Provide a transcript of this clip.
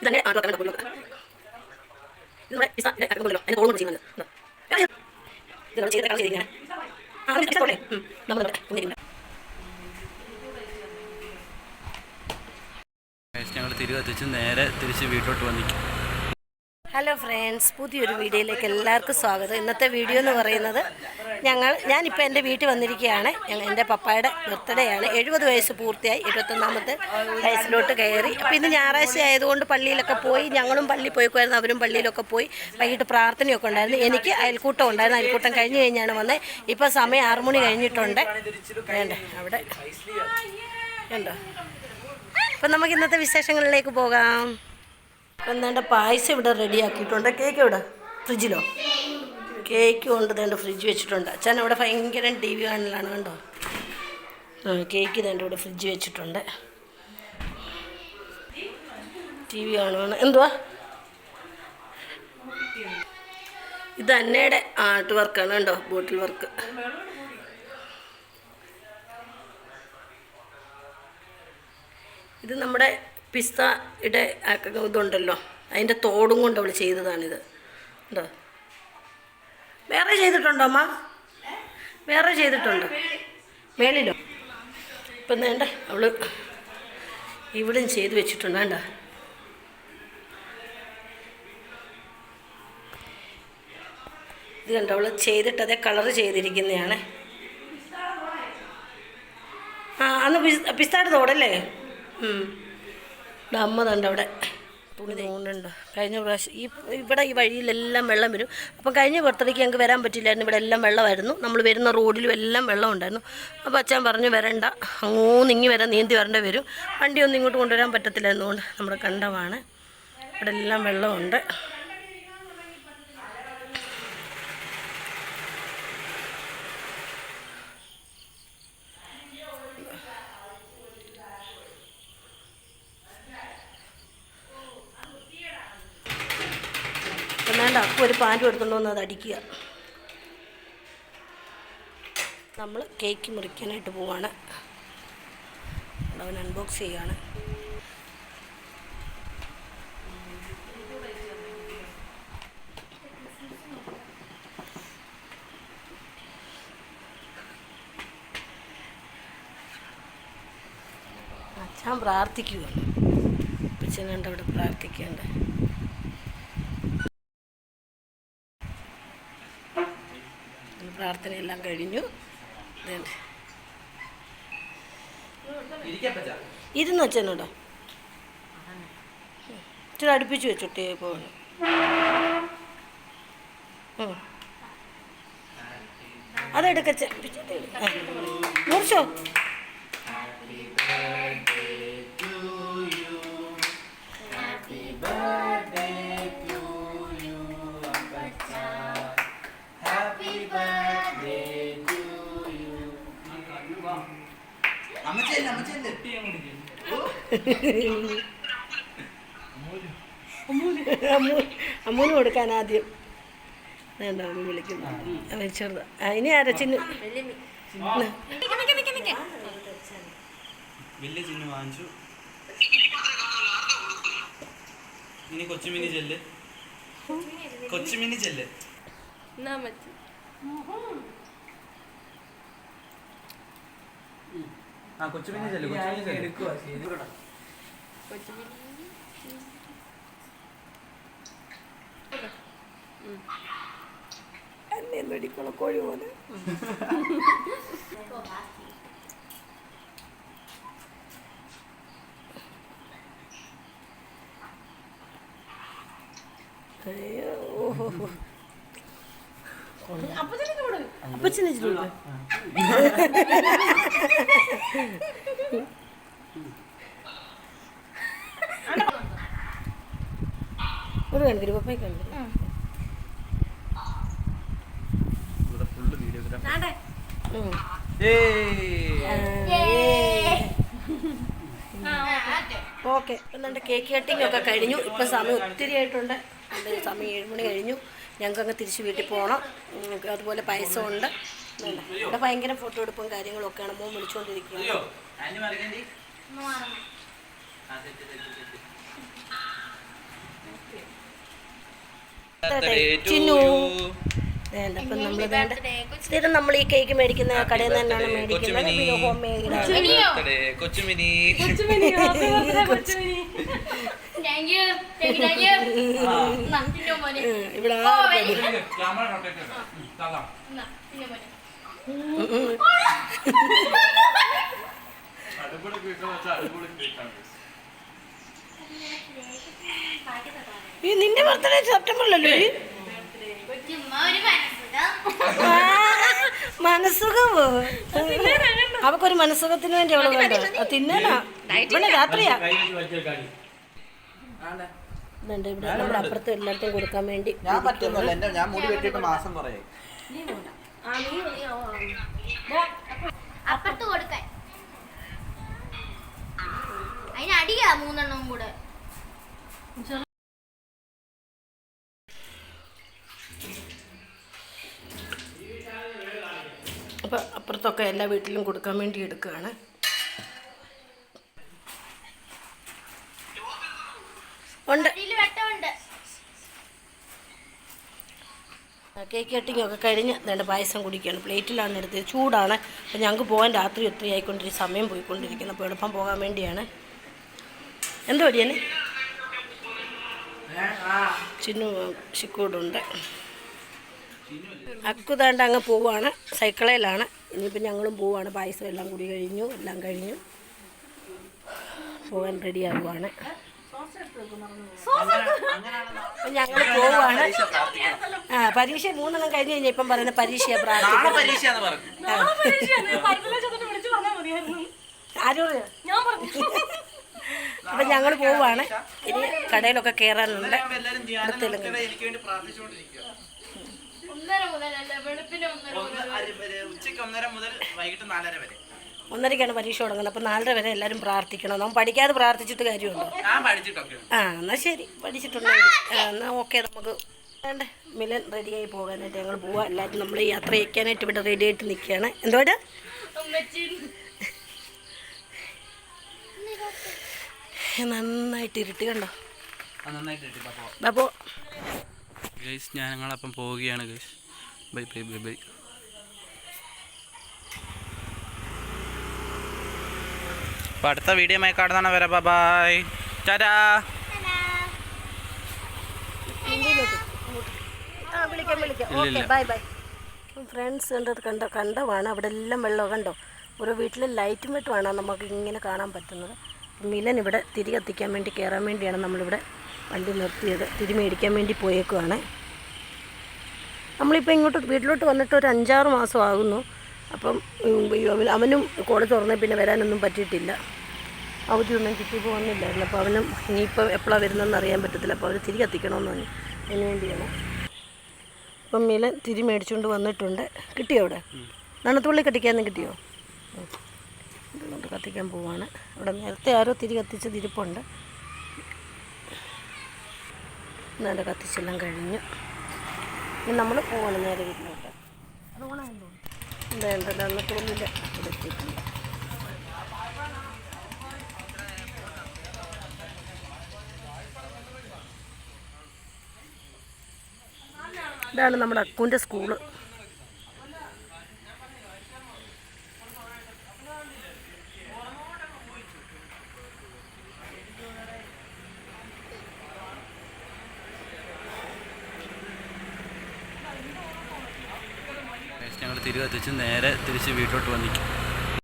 ഇതന്നെ ആ തുറക്കാൻ കൊള്ളുക ഇത് നമ്മുടെ പിസ്ത ഇതിന്റെ കറക്കുന്നുണ്ടല്ലോ അതിന്റെ തോളും കൊണ്ട് ചെയ്യുന്നത് നമ്മൾ ചെയ്ത നമ്മൾ ഞങ്ങൾ നേരെ തിരിച്ച് വീട്ടിലോട്ട് വന്നിക്കും ഹലോ ഫ്രണ്ട്സ് പുതിയൊരു വീഡിയോയിലേക്ക് എല്ലാവർക്കും സ്വാഗതം. ഇന്നത്തെ വീഡിയോ എന്ന് പറയുന്നത് ഞങ്ങൾ ഞാനിപ്പോൾ എന്റെ വീട്ടിൽ വന്നിരിക്കുകയാണ്. എന്റെ പപ്പായുടെ ബർത്ത്ഡേ ആണ്. എഴുപത് വയസ്സ് പൂർത്തിയായി. ഇരുപത്തൊന്നാമത്തെ വയസ്സിലോട്ട് കയറി. അപ്പോൾ ഇന്ന് ഞായറാഴ്ച ആയതുകൊണ്ട് പള്ളിയിലൊക്കെ പോയി. ഞങ്ങളും പള്ളി പോയിക്കുമായിരുന്നു അവരും പള്ളിയിലൊക്കെ പോയി വൈകിട്ട് പ്രാർത്ഥനയൊക്കെ ഉണ്ടായിരുന്നു. എനിക്ക് അയൽക്കൂട്ടം ഉണ്ടായിരുന്നു. അയൽക്കൂട്ടം കഴിഞ്ഞ് കഴിഞ്ഞാണ് വന്നത് ഇപ്പോൾ സമയം ആറു മണി കഴിഞ്ഞിട്ടുണ്ട്. വേണ്ട അവിടെ ഉണ്ടോ അപ്പം നമുക്ക് ഇന്നത്തെ വിശേഷങ്ങളിലേക്ക് പോകാം. എന്താണ്ട് പായസം ഇവിടെ റെഡിയാക്കിയിട്ടുണ്ട്. കേക്ക് ഇവിടെ ഫ്രിഡ്ജിലോ? കേക്ക് കൊണ്ട് വേണ്ട ഫ്രിഡ്ജ് വെച്ചിട്ടുണ്ട്. അച്ഛൻ ഇവിടെ ഭയങ്കര ടി വി കാണലാണ് കണ്ടോ? കേക്ക് തന്നെ ഇവിടെ ഫ്രിഡ്ജ് വെച്ചിട്ടുണ്ട്. ടി വി കാണുവാണ്. എന്തുവാ? ഇത് അന്നയുടെ ആർട്ട് വർക്കാണ് കണ്ടോ? Bottle work. ഇത് നമ്മുടെ പിസ്തയുടെ ഇതുണ്ടല്ലോ. അതിന്റെ തോടും കൊണ്ട് അവൾ ചെയ്തതാണിത്. ഉണ്ടോ? വേറെ ചെയ്തിട്ടുണ്ടോ അമ്മ? വേറെ ചെയ്തിട്ടുണ്ടോ. മേളിലോ? ഇപ്പം വേണ്ട. അവൾ ഇവിടെയും ചെയ്ത് വെച്ചിട്ടുണ്ട്. വേണ്ട. ഇത് കണ്ടോ? അവൾ ചെയ്തിട്ട് അതേ കളർ ചെയ്തിരിക്കുന്നതാണ്. ആ അന്ന് പിസ് പിസ്താട് തോടല്ലേ? ഇവിടെ അവിടെ. തുണി തോന്നുന്നുണ്ട് കഴിഞ്ഞ പ്രാവശ്യം ഈ ഇവിടെ ഈ വഴിയിലെല്ലാം വെള്ളം വരും. അപ്പം കഴിഞ്ഞ ബർത്ത്ഡേക്ക് ഞങ്ങൾക്ക് വരാൻ പറ്റില്ലായിരുന്നു. ഇവിടെ എല്ലാം വെള്ളമായിരുന്നു. നമ്മൾ വരുന്ന റോഡിലും എല്ലാം വെള്ളം ഉണ്ടായിരുന്നു. അപ്പോൾ അച്ഛൻ പറഞ്ഞു വരണ്ട. അങ്ങോന്ന് ഇങ്ങി വരാൻ നീന്തി വരേണ്ടി വരും. വണ്ടിയൊന്നും ഇങ്ങോട്ട് കൊണ്ടുവരാൻ പറ്റത്തില്ലായിരുന്നുകൊണ്ട് നമ്മുടെ കണ്ടമാണ് ഇവിടെ എല്ലാം വെള്ളമുണ്ട്. വേണ്ട അപ്പം ഒരു പാന്റ് എടുത്തുകൊണ്ട് വന്ന് അത് അടിക്കുക. നമ്മൾ കേക്ക് മുറിക്കാനായിട്ട് പോവാണ്. അവൻ അൺബോക്സ് ചെയ്യാണ്. അച്ഛൻ പ്രാർത്ഥിക്കുക അച്ഛനുണ്ട് അവിടെ പ്രാർത്ഥിക്കേണ്ടത് പ്രാർത്ഥനയെല്ലാം കഴിഞ്ഞു. ഇരുന്ന് വെച്ചെന്നോടോ ഇച്ചിരി അടുപ്പിച്ച് വെച്ചോട്ടേ പോകണം അതെടുക്ക മുറിച്ചോ? അമ്മൂന് കൊടുക്കാൻ ആദ്യം. വേണ്ട അമ്മ വിളിക്കുന്നു. ആ, ഇനി അരച്ചിന് വലിയ ചിന്നു വാങ്ങിച്ചു. ഇനി കൊച്ചുമിനി ചെല്ല്. കൊച്ചുമിനി ചെല്ല്. ആ കൊച്ചുമിനി ചെല്ലു കൊച്ചുമിനി ചെല്ല്. എന്നെ മേടിക്കണം കോഴി പോലെ. അയ്യോ. ഓഹോ അപ്പച്ചനെ ഒരു പപ്പായി. ഓക്കെ. എന്നിട്ട് കേക്ക് കട്ടിംഗ് ഒക്കെ കഴിഞ്ഞു. ഇപ്പം സമയം ഒത്തിരി ആയിട്ടുണ്ട്. സമയം ഏഴുമണി കഴിഞ്ഞു. ഞങ്ങൾക്കങ്ങ് തിരിച്ച് വീട്ടിൽ പോകണം. അതുപോലെ ഉണ്ട് ഇവിടെ ഭയങ്കര ഫോട്ടോ എടുപ്പും കാര്യങ്ങളൊക്കെയാണ്. മോൻ വിളിച്ചുകൊണ്ടിരിക്കുന്നത് ചിന്നു. വേണ്ട അപ്പം നമ്മൾ വേണ്ട സ്ഥിരം നമ്മൾ ഈ കേക്ക് മേടിക്കുന്ന കടയിൽ നിന്ന് തന്നെയാണ് മേടിക്കുന്നത്. പിന്നെ ഹോം ഇവിടെ ഈ നിന്റെ ബർത്ത്ഡേ സെപ്റ്റംബറിലല്ലോ മനസ്സുഖമോ? അവക്കൊരു മനസ്സുഖത്തിന് വേണ്ടി അവൾ വേണ്ട തിന്നണോ? ഇവിടെ രാത്രിയാ. ഇതുണ്ട് ഇവിടെ നമ്മുടെ അപ്പുറത്ത് എല്ലാവർക്കും കൊടുക്കാൻ വേണ്ടി ഞാൻ പറ്റുന്നില്ല എന്റെ ഞാൻ മുടി വെട്ടിട്ട് മാസം അപ്പുറത്ത് കൊടുക്കാൻ. അതിന് അടിയാ മൂന്നെണ്ണം കൂടെ. അപ്പൊ അപ്പുറത്തൊക്കെ എല്ലാ വീട്ടിലും കൊടുക്കാൻ വേണ്ടി എടുക്കുകയാണ്. ഉണ്ട്. കേക്ക് കട്ടിങ് ഒക്കെ കഴിഞ്ഞ് രണ്ട് പായസം കുടിക്കുകയാണ്. പ്ലേറ്റിലാണ് എടുത്തത് ചൂടാണ്. അപ്പം ഞങ്ങൾക്ക് പോകാൻ രാത്രി ഒത്തിരി ആയിക്കൊണ്ടിരിക്കും സമയം പോയിക്കൊണ്ടിരിക്കുന്നു. അപ്പോൾ എളുപ്പം പോകാൻ വേണ്ടിയാണ്. എന്തോ അടിയനെ? ചിന്നു ഷിക്കൂടുണ്ട് അക്കുതാണ്ട് അങ്ങ് പോവാണ്. സൈക്കിളേലാണ്. ഇനിയിപ്പോൾ ഞങ്ങളും പോവാണ്. പായസം എല്ലാം കൂടി കഴിഞ്ഞു. എല്ലാം കഴിഞ്ഞു. പോകാൻ റെഡി ആവുകയാണ് ഞങ്ങൾ പോവാണ്. ആ പരീക്ഷ മൂന്നെണ്ണം കഴിഞ്ഞ് കഴിഞ്ഞാൽ ഇപ്പം പറയുന്ന പരീക്ഷയാണ് പ്രാർത്ഥിക്കുന്നത്. പരീക്ഷയാന്ന് പറഞ്ഞു. ആരും അറിയോ? അപ്പം ഞങ്ങൾ പോവാണ്. ഇനി കടയിലൊക്കെ കയറാനുണ്ട് എല്ലാരും ധ്യാനം എനിക്ക് വേണ്ടി പ്രാർത്ഥിച്ചുകൊണ്ടിരിക്കുക ഒന്നര മുതലല്ല വെളുപ്പിന് ഒന്നര ഒന്ന് അര വരെ, ഉച്ചയ്ക്ക് ഒന്നര മുതൽ വൈകിട്ട് നാലര വരെ. ഒന്നരയ്ക്കാണ് പരീക്ഷ തുടങ്ങുന്നത്. അപ്പൊ നാലര വരെ എല്ലാവരും പ്രാർത്ഥിക്കണം. നമ്മൾ പഠിക്കാതെ പ്രാർത്ഥിച്ചിട്ട് കാര്യമുണ്ടോ? ഞാൻ പഠിച്ചിട്ടൊക്കെ ഉണ്ട്. ആ എന്നാൽ ശരി. പഠിച്ചിട്ടുണ്ടെങ്കിൽ ആ, എന്നാൽ ഓക്കെ നമുക്ക് വേണ്ട. മിലൻ റെഡിയായി പോകാനായിട്ട് ഞങ്ങൾ പോവാം. എല്ലാവരും നമ്മൾ യാത്ര അയക്കാനായിട്ട് ഇവിടെ റെഡി ആയിട്ട് നിൽക്കുകയാണ്. എന്തോടെ നന്നായിട്ട് ഇരുട്ട് കണ്ടോ? അപ്പോ നന്നായിട്ട് കിട്ടി പാപ്പോ അപ്പോൾ ഗൈസ് ഞങ്ങളപ്പം പോവുകയാണ് guys. Bye bye bye bye. അപ്പോൾ അടുത്ത വീഡിയോ ആയി കാണുന്നതാണ് വരെ ബൈ ടാറ്റാ. ആ വിളിക്കാം വിളിക്കാം. ഇല്ല, ഓക്കെ ബൈ ബൈ. ഫ്രണ്ട്സ് കണ്ടത് കണ്ടോ കണ്ടമാണ് അവിടെ എല്ലാം വെള്ളം കണ്ടോ? ഓരോ വീട്ടിലെ ലൈറ്റും വെട്ടുമാണ് നമുക്ക് ഇങ്ങനെ കാണാൻ പറ്റുന്നത്. മിലൻ ഇവിടെ തിരി കത്തിക്കാൻ വേണ്ടി കയറാൻ വേണ്ടിയാണ് നമ്മളിവിടെ വണ്ടി നിർത്തിയത്. തിരി മേടിക്കാൻ വേണ്ടി പോയേക്കുവാണ്. നമ്മളിപ്പോൾ ഇങ്ങോട്ട് വീട്ടിലോട്ട് വന്നിട്ട് ഒരു അഞ്ചാറ് മാസം ആകുന്നു. അപ്പം അവനും കോളേജ് തുറന്നേ പിന്നെ വരാനൊന്നും പറ്റിയിട്ടില്ല. അവധിയൊന്നും കിട്ടിയപ്പോൾ വന്നില്ലായിരുന്നു. അപ്പോൾ അവനും ഇനിയിപ്പോൾ എപ്പോഴാണ് വരുന്നതെന്ന് അറിയാൻ പറ്റത്തില്ല. അപ്പോൾ അവർ തിരി കത്തിക്കണമെന്ന് പറഞ്ഞു. അതിന് വേണ്ടിയാണ്. അപ്പം മീല തിരി മേടിച്ചുകൊണ്ട് വന്നിട്ടുണ്ട്. കിട്ടിയോ അവിടെ? നണത്തുള്ളി കത്തിക്കാനും കിട്ടിയോ? ഉം. ഇതുകൊണ്ട് കത്തിക്കാൻ പോവാണ്. അവിടെ നേരത്തെ ആരോ തിരി കത്തിച്ച തിരിപ്പുണ്ട് എന്നാലും കത്തിച്ചെല്ലാം കഴിഞ്ഞു. ഇനി നമ്മൾ പോകണം നേരെ വീട്ടിലോട്ട്. അത് ഓണായല്ലോ വേണ്ട നണത്തുള്ളില്ല ഇവിടെ എത്തിയിട്ടുണ്ട് ഇതാണ് നമ്മുടെ അക്കുവിന്റെ സ്കൂൾ. തിരികെ നേരെ തിരിച്ച് വീട്ടിലോട്ട് വന്നിരിക്കും.